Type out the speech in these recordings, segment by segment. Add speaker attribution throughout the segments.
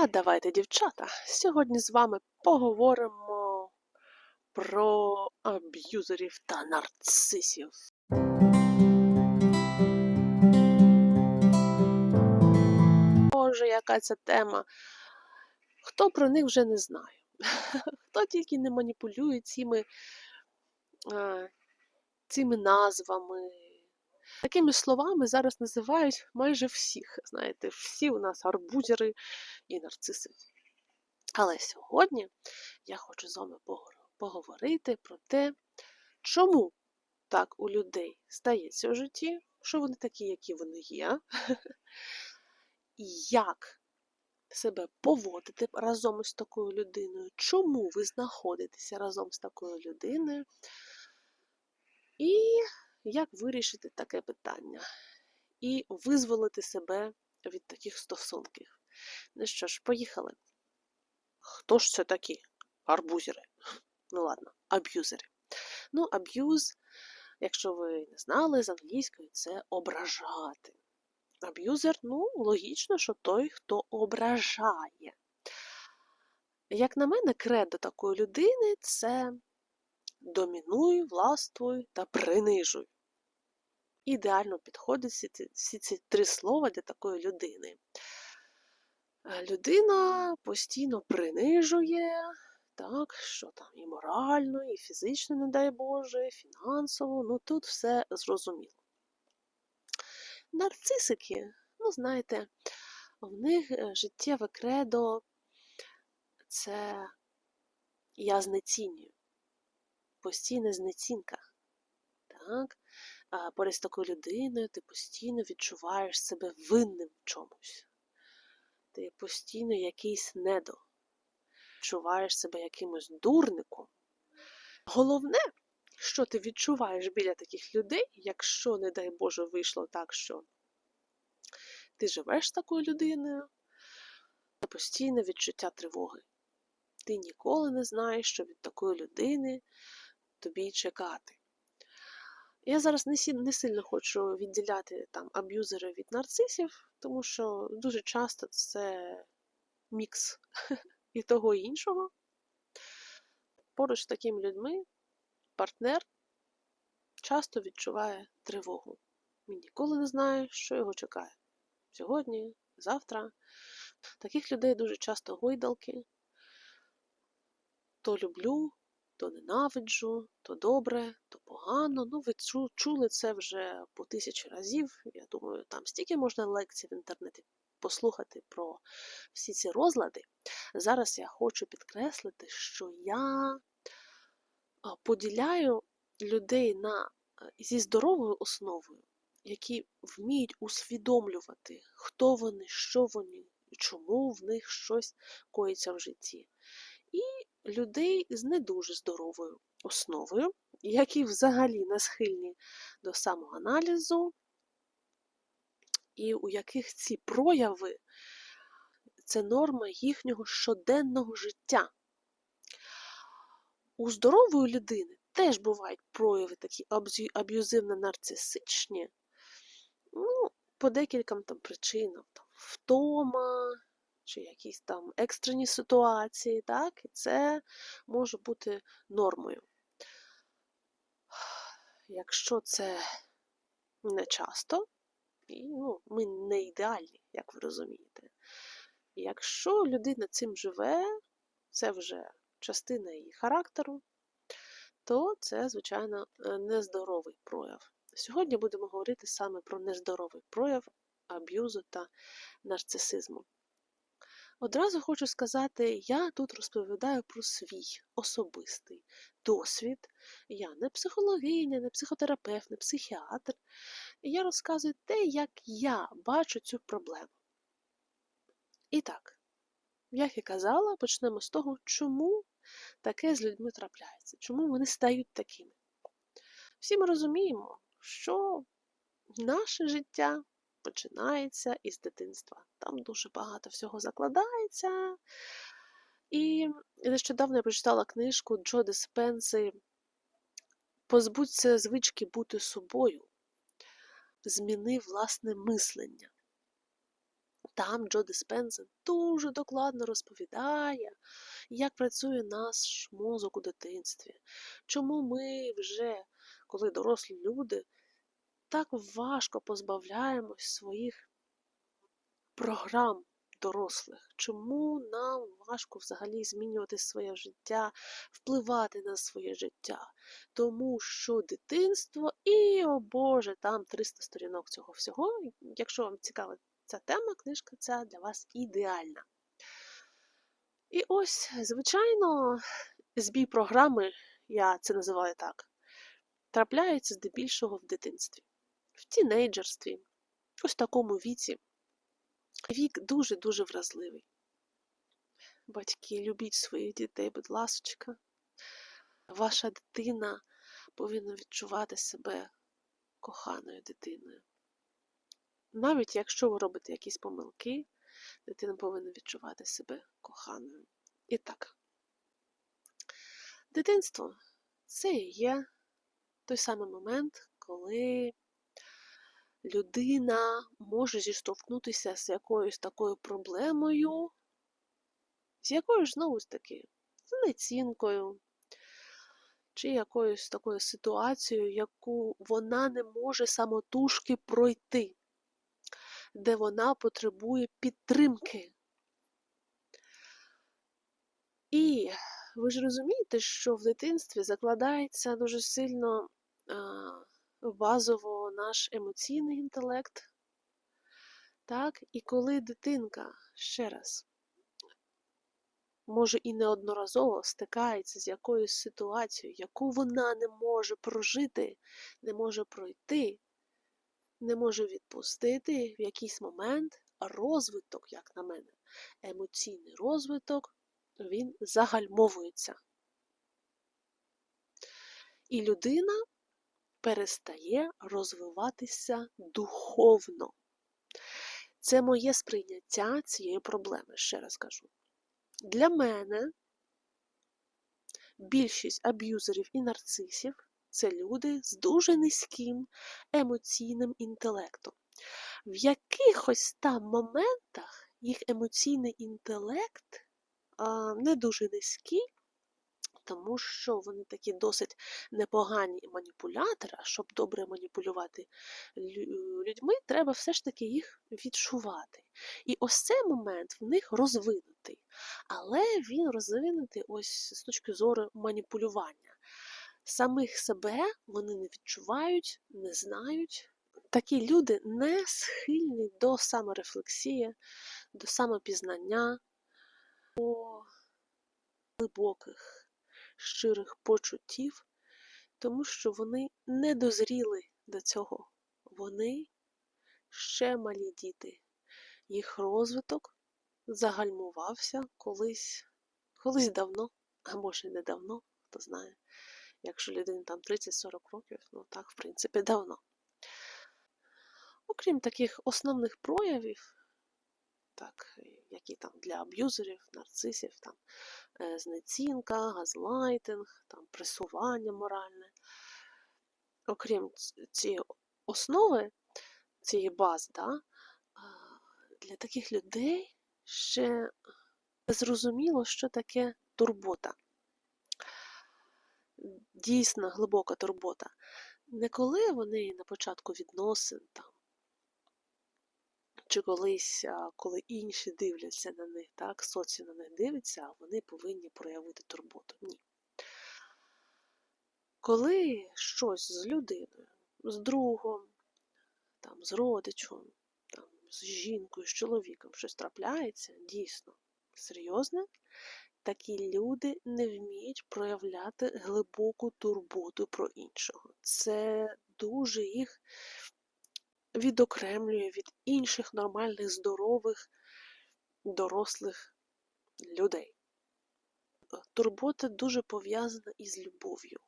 Speaker 1: А давайте, дівчата, сьогодні з вами поговоримо про аб'юзерів та нарцисів. Боже, яка ця тема. Хто про них вже не знає? Хто тільки не маніпулює цими, цими назвами. Такими словами зараз називають майже всіх. Знаєте, всі у нас арбузери і нарциси. Але сьогодні я хочу з вами поговорити про те, чому так у людей стається в житті, що вони такі, які вони є, і як себе поводити разом із такою людиною, чому ви знаходитеся разом з такою людиною, і як вирішити таке питання, і визволити себе від таких стосунків. Ну що ж, поїхали. Хто ж це такі? Арбузери. Ну ладно, аб'юзери. Ну, аб'юз, якщо ви не знали, з англійської це ображати. Аб'юзер, ну, логічно, що той, хто ображає. Як на мене, кредо такої людини це домінуй, властвуй та принижуй. Ідеально ці, всі ці три слова для такої людини. Е, Людина постійно принижує, так, що там і морально, і фізично, не дай Боже, і фінансово, ну тут все зрозуміло. Нарцисики, ну знаєте, в них е, життєве кредо це я знецінюю, постійна знецінка. Так? Поряд з такою людиною ти постійно відчуваєш себе винним в чомусь. Ти постійно якийсь недо. Відчуваєш себе якимось дурником. Головне, що ти відчуваєш біля таких людей, якщо, не дай Боже, вийшло так, що ти живеш з такою людиною, це постійне відчуття тривоги. Ти ніколи не знаєш, що від такої людини тобі чекати. Я зараз не, сі- не сильно хочу відділяти там аб'юзерів від нарцисів, тому що дуже часто це мікс і того і іншого. Поруч з такими людьми партнер часто відчуває тривогу. Він ніколи не знає, що його чекає. Сьогодні, завтра. Таких людей дуже часто гойдалки. То люблю, то ненавиджу, то добре, то погано. Ну, ви чули це вже по тисячі разів. Я думаю, там стільки можна лекцій в інтернеті послухати про всі ці розлади. Зараз я хочу підкреслити, що я поділяю людей на, зі здоровою основою, які вміють усвідомлювати, хто вони, що вони, чому в них щось коїться в житті. І людей з не дуже здоровою основою, які взагалі не схильні до самоаналізу, і у яких ці прояви це норма їхнього щоденного життя. У здорової людини теж бувають прояви такі аб'юзивно-нарцисичні, ну, по декільком там причинам, там, втома чи якісь там екстрені ситуації, так? І це може бути нормою. Якщо це не часто, і, ну, ми не ідеальні, як ви розумієте. Якщо людина цим живе, це вже частина її характеру, то це, звичайно, е, нездоровий прояв. Сьогодні будемо говорити саме про нездоровий прояв аб'юзу та нарцисизму. Одразу хочу сказати, я тут розповідаю про свій особистий досвід. Я не психологиня, не психотерапевт, не психіатр. Я розказую те, як я бачу цю проблему. І так, як і казала, почнемо з того, чому таке з людьми трапляється, чому вони стають такими. Всі ми розуміємо, що наше життя починається із дитинства. Там дуже багато всього закладається. І нещодавно я прочитала книжку Джо Диспенси Позбудься звички бути собою, зміни власне мислення. там Джо Диспенза дуже докладно розповідає, як працює наш мозок у дитинстві, чому ми вже, коли дорослі люди, так важко позбавляємось своїх програм дорослих. Чому нам важко взагалі змінювати своє життя, впливати на своє життя? Тому що дитинство і, о Боже, там 300 сторінок цього всього. Якщо вам цікава ця тема, книжка ця для вас ідеальна. І ось, звичайно, збій програми, я це називаю так, трапляється здебільшого в дитинстві, в тінейджерстві, ось в такому віці. Вік дуже-дуже вразливий. Батьки, любіть своїх дітей, будь ласочка. Ваша дитина повинна відчувати себе коханою дитиною. Навіть якщо ви робите якісь помилки, дитина повинна відчувати себе коханою. І так, дитинство це і є той самий момент, коли людина може зіштовхнутися з якоюсь такою проблемою, з якоюсь знову ж таки знецінкою, чи якоюсь такою ситуацією, яку вона не може самотужки пройти, де вона потребує підтримки. І ви ж розумієте, що в дитинстві закладається дуже сильно базово наш емоційний інтелект. Так? І коли дитинка ще раз може і неодноразово стикається з якоюсь ситуацією, яку вона не може прожити, не може пройти, не може відпустити в якийсь момент розвиток, як на мене, емоційний розвиток, він загальмовується. І людина перестає розвиватися духовно. Це моє сприйняття цієї проблеми, ще раз кажу. Для мене більшість аб'юзерів і нарцисів це люди з дуже низьким емоційним інтелектом. В якихось там моментах їх емоційний інтелект а, не дуже низький, тому що вони такі досить непогані маніпулятори, а щоб добре маніпулювати людьми, треба все ж таки їх відчувати. І ось цей момент в них розвинутий. Але він розвинутий ось з точки зору маніпулювання. Самих себе вони не відчувають, не знають. Такі люди не схильні до саморефлексії, до самопізнання, до глибоких щирих почуттів, тому що вони не дозріли до цього. Вони ще малі діти. Їх розвиток загальмувався колись, колись давно, а може не давно, хто знає. Якщо людині там 30-40 років, ну так, в принципі, давно. Окрім таких основних проявів, так, які там для аб'юзерів, нарцисів, там, е, знецінка, газлайтинг, там, пресування моральне. Окрім цієї основи, цієї бази, да, для таких людей ще зрозуміло, що таке турбота. Дійсно глибока турбота. Не коли вони на початку відносин там, чи колись, коли інші дивляться на них, так, соці на них дивиться, а вони повинні проявити турботу. Ні. Коли щось з людиною, з другом, там, з родичем, там, з жінкою, з чоловіком щось трапляється, дійсно серйозне, такі люди не вміють проявляти глибоку турботу про іншого. Це дуже їх відокремлює від інших нормальних, здорових, дорослих людей. Турбота дуже пов'язана із любов'ю.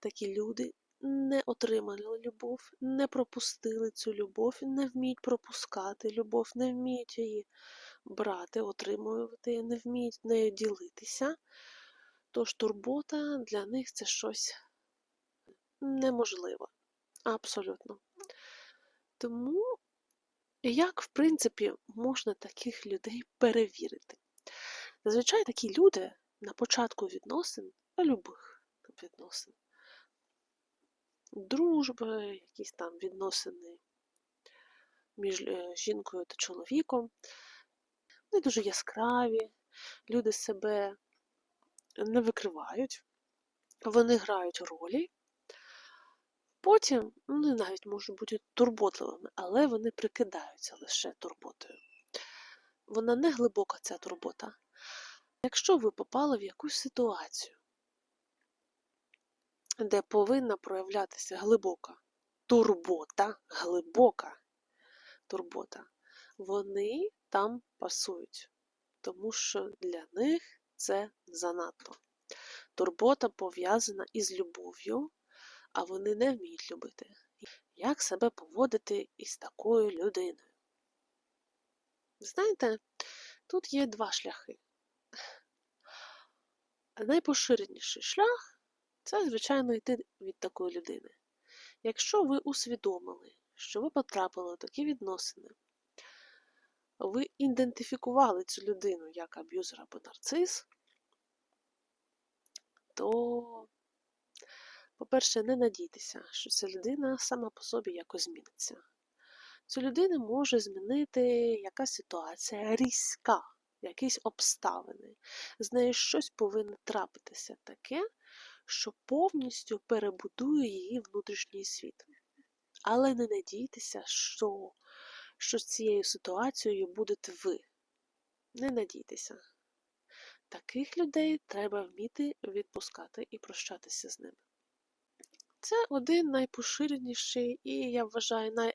Speaker 1: Такі люди не отримали любов, не пропустили цю любов, не вміють пропускати любов, не вміють її брати, отримувати, не вміють нею ділитися. Тож турбота для них це щось неможливе. Абсолютно. Тому як, в принципі, можна таких людей перевірити? Зазвичай такі люди на початку відносин, любих відносин, дружби, якісь там відносини між е, жінкою та чоловіком, вони дуже яскраві, люди себе не викривають, вони грають ролі. Потім вони навіть можуть бути турботливими, але вони прикидаються лише турботою. Вона не глибока ця турбота. Якщо ви попали в якусь ситуацію, де повинна проявлятися глибока турбота, глибока турбота, вони там пасують, тому що для них це занадто. Турбота пов'язана із любов'ю, а вони не вміють любити. Як себе поводити із такою людиною? Знаєте, тут є два шляхи. Найпоширеніший шлях це, звичайно, йти від такої людини. Якщо ви усвідомили, що ви потрапили в такі відносини, ви ідентифікували цю людину як аб'юзер або нарцис, то, по-перше, не надійтеся, що ця людина сама по собі якось зміниться. Цю людину може змінити якась ситуація різка, якісь обставини. З нею щось повинно трапитися таке, що повністю перебудує її внутрішній світ. Але не надійтеся, що, що з цією ситуацією будете ви. Не надійтеся. Таких людей треба вміти відпускати і прощатися з ними. Це один найпоширеніший і, я вважаю, най,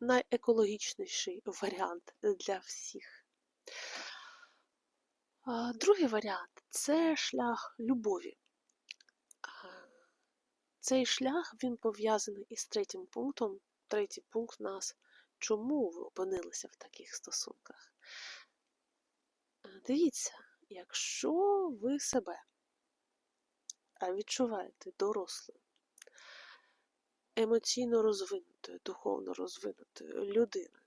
Speaker 1: найекологічніший варіант для всіх. Другий варіант це шлях любові. Цей шлях він пов'язаний із третім пунктом. Третій пункт нас чому ви опинилися в таких стосунках. Дивіться, якщо ви себе відчуваєте дорослою, емоційно розвинутою, духовно розвинутою людиною,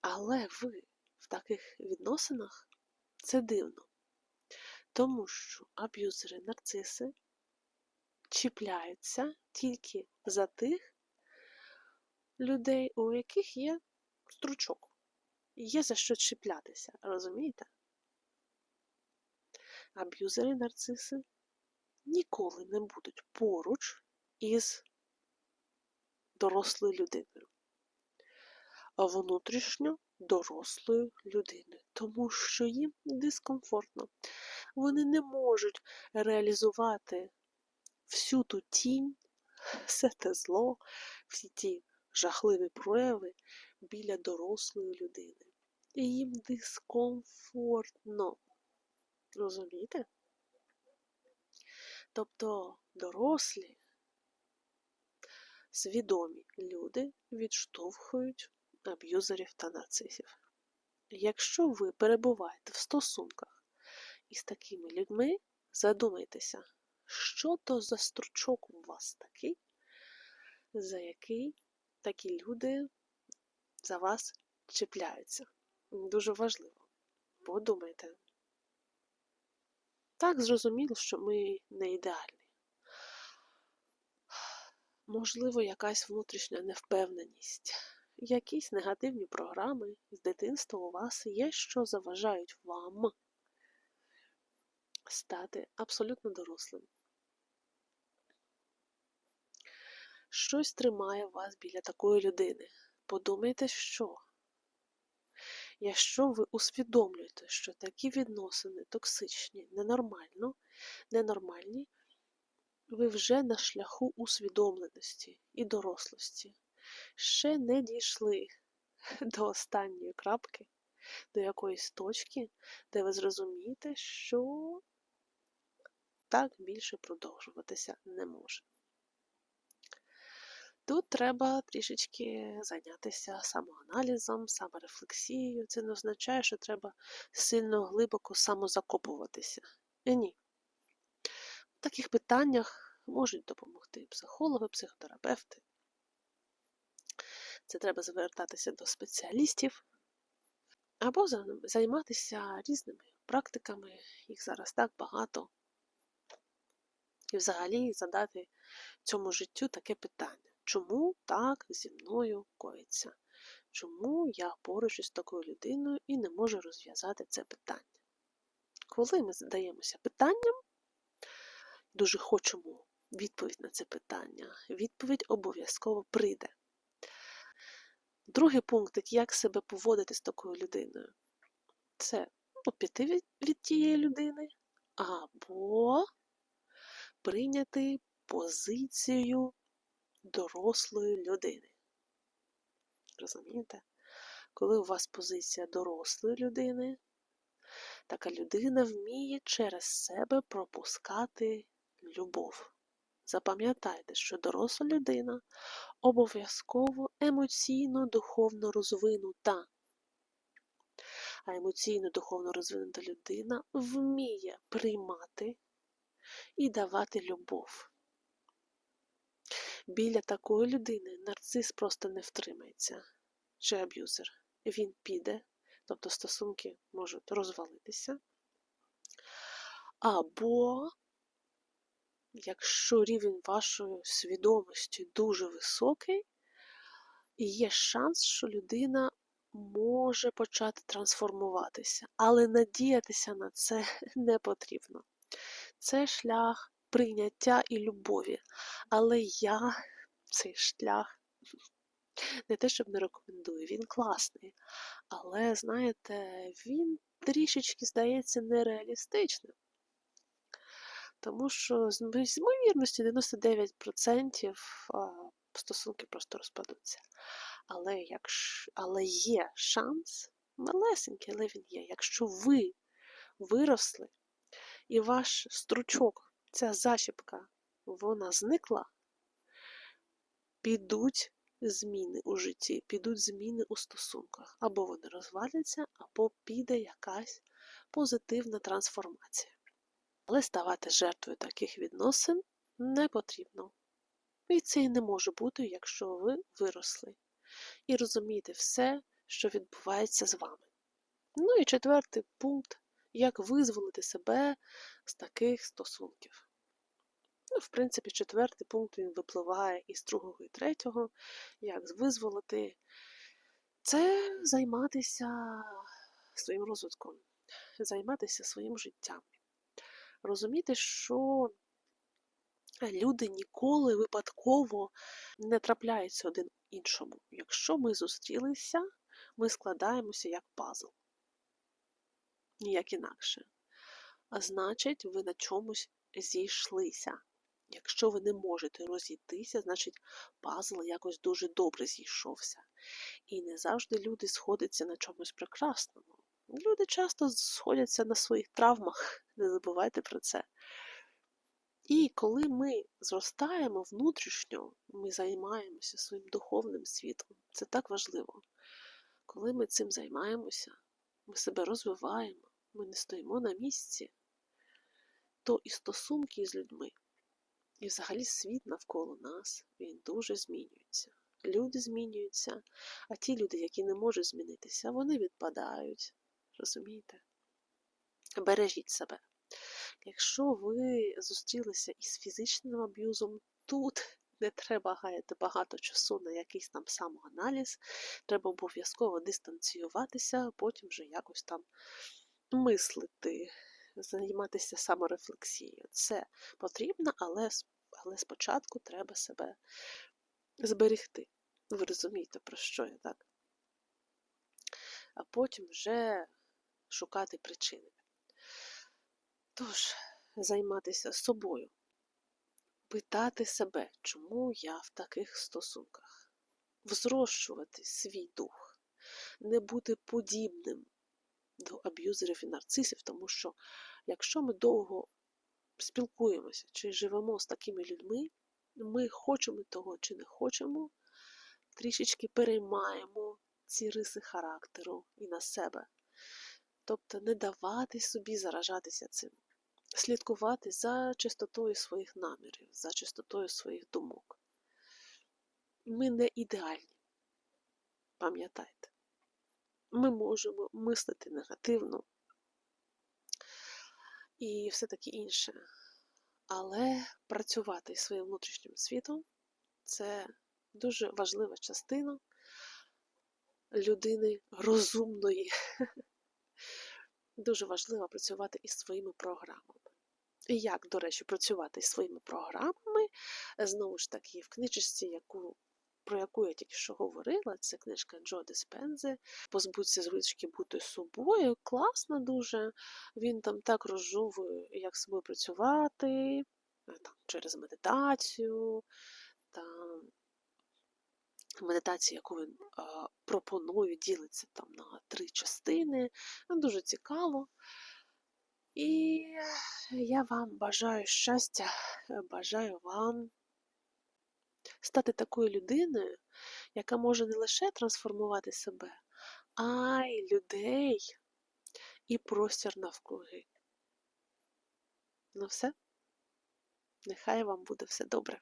Speaker 1: але ви в таких відносинах це дивно. Тому що аб'юзери, нарциси чіпляються тільки за тих людей, у яких є стручок. Є за що чіплятися, розумієте? Аб'юзери, нарциси ніколи не будуть поруч із дорослою людиною, а внутрішньо дорослою людиною, тому що їм дискомфортно. Вони не можуть реалізувати всю ту тінь, все те зло, всі ті жахливі прояви біля дорослої людини. І їм дискомфортно. Розумієте? Тобто дорослі, свідомі люди відштовхують аб'юзерів та нарцисів. Якщо ви перебуваєте в стосунках із такими людьми, задумайтеся, що то за стручок у вас такий, за який такі люди за вас чіпляються. Дуже важливо. Подумайте. Так зрозуміло, що ми не ідеальні. Можливо, якась внутрішня невпевненість якісь негативні програми з дитинства у вас є, що заважають вам стати абсолютно дорослим. Щось тримає вас біля такої людини. Подумайте, що. Якщо ви усвідомлюєте, що такі відносини токсичні, ненормально, ненормальні, ви вже на шляху усвідомленості і дорослості ще не дійшли до останньої крапки, до якоїсь точки, де ви зрозумієте, що так більше продовжуватися не може. Тут треба трішечки зайнятися самоаналізом, саморефлексією. Це не означає, що треба сильно глибоко самозакопуватися. І ні. В таких питаннях можуть допомогти психологи, психотерапевти. це треба звертатися до спеціалістів або займатися різними практиками, їх зараз так багато. І взагалі задати цьому життю таке питання: чому так зі мною коїться? Чому я поруч із такою людиною і не можу розв'язати це питання? Коли ми задаємося питанням, дуже хочемо відповідь на це питання, відповідь обов'язково прийде. Другий пункт, як себе поводити з такою людиною, це ну, піти від, від тієї людини або прийняти позицію дорослої людини. Розумієте? Коли у вас позиція дорослої людини, така людина вміє через себе пропускати любов. Запам'ятайте, що доросла людина обов'язково емоційно духовно розвинута. А емоційно духовно розвинута людина вміє приймати і давати любов. Біля такої людини нарцис просто не втримається, чи аб'юзер. Він піде, тобто стосунки можуть розвалитися. Або, якщо рівень вашої свідомості дуже високий, є шанс, що людина може почати трансформуватися, але надіятися на це не потрібно. Це шлях прийняття і любові. Але я цей шлях не те, щоб не рекомендую, він класний. Але, знаєте, він трішечки здається нереалістичним. Тому що з ймовірністю 99% стосунки просто розпадуться. Але, якщо, але є шанс, малесенький, але він є. Якщо ви виросли і ваш стручок, ця зачіпка, вона зникла, підуть зміни у житті, підуть зміни у стосунках. Або вони розваляться, або піде якась позитивна трансформація. Але ставати жертвою таких відносин не потрібно. І це і не може бути, якщо ви виросли і розумієте все, що відбувається з вами. Ну і четвертий пункт як визволити себе з таких стосунків. Ну, в принципі, четвертий пункт він випливає із другого і третього, як визволити. Це займатися своїм розвитком, займатися своїм життям. Розуміти, що люди ніколи випадково не трапляються один іншому. Якщо ми зустрілися, ми складаємося як пазл. Ніяк інакше. А значить, ви на чомусь зійшлися. Якщо ви не можете розійтися, значить пазл якось дуже добре зійшовся. І не завжди люди сходяться на чомусь прекрасному. Люди часто сходяться на своїх травмах, не забувайте про це. І коли ми зростаємо внутрішньо, ми займаємося своїм духовним світом. Це так важливо. Коли ми цим займаємося, ми себе розвиваємо, ми не стоїмо на місці, то і стосунки з людьми, і взагалі світ навколо нас, він дуже змінюється. Люди змінюються, а ті люди, які не можуть змінитися, вони відпадають. Розумієте? Бережіть себе. Якщо ви зустрілися із фізичним аб'юзом, тут не треба гаяти багато часу на якийсь там самоаналіз, треба обов'язково дистанціюватися, потім вже якось там мислити, займатися саморефлексією. Це потрібно, але, але спочатку треба себе зберегти. Ви розумієте, про що я так? А потім вже шукати причини. Тож, займатися собою, питати себе, чому я в таких стосунках, взрощувати свій дух, не бути подібним до аб'юзерів і нарцисів, тому що якщо ми довго спілкуємося чи живемо з такими людьми, ми хочемо того чи не хочемо, трішечки переймаємо ці риси характеру і на себе. Тобто не давати собі заражатися цим, слідкувати за чистотою своїх намірів, за чистотою своїх думок. Ми не ідеальні. Пам'ятайте, ми можемо мислити негативно і все таке інше. Але працювати зі своїм внутрішнім світом це дуже важлива частина людини розумної. Дуже важливо працювати із своїми програмами. І як, до речі, працювати із своїми програмами, знову ж таки, в книжці, яку, про яку я тільки що говорила, це книжка Джо Диспензи Позбудься звички бути собою. Класна дуже. Він там так розжовує, як з собою працювати, е, там, через медитацію, там медитація, яку він а, пропонує, ділиться там на три частини. Дуже цікаво. І я вам бажаю щастя, бажаю вам стати такою людиною, яка може не лише трансформувати себе, а й людей і простір навкруги. Ну все, нехай вам буде все добре.